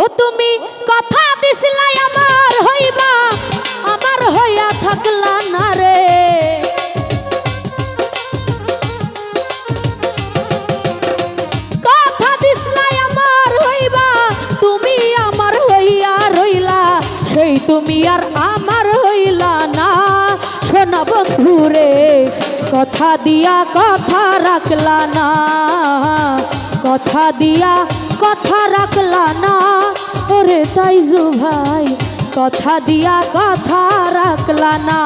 ও তুমি কথা দিছিলাই আমার হইবা, আমার হইয়া থাকলা না রে। কথা দিছিলাই আমার হইবা, তুমি আমার হইয়া রইলা, সেই তুমি আর আমার হইলা না। শোনা বন্ধুরে কথা দিয়া কথা রাখলা না। কথা দিয়া কথা রাখলা না। ওরে তাইজু ভাই কথা দিয়া কথা রাখলা না।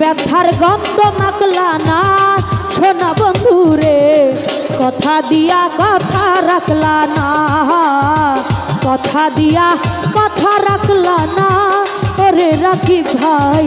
ব্যথার গন্ধ মাখলা না। সোনা বন্ধু রে, কথা দিয়া কথা রাখলা না। কথা দিয়া কথা রাখলা না। ওরে রাখি ভাই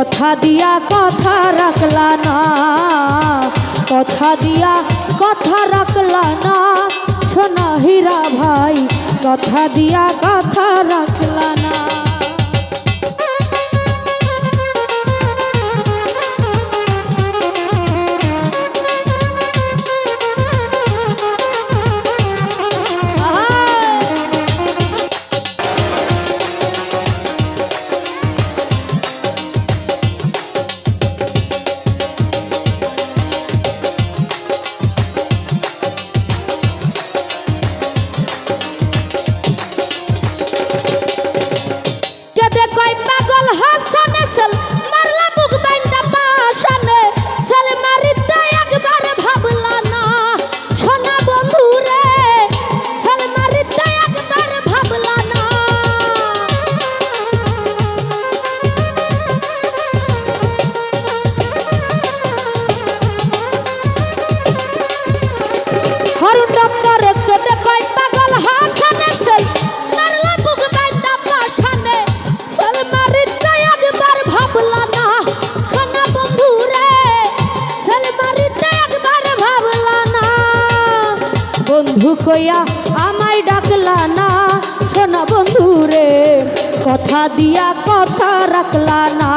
কথা দিয়া কথা রাখলা না। কথা দিয়া কথা রাখলা না। সোনা হীরা ভাই, কথা দিয়া কথা রাখলা না। হাসানে বন্ধু কইয়া আমায় ডাকলা না। সোনা বন্ধু রে, কথা দিয়া কথা রাখলা না।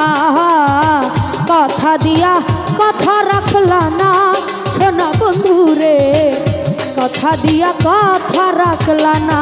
কথা দিয়া কথা রাখলা না। সোনা বন্ধু রে, কথা দিয়া কথা রাখলা না।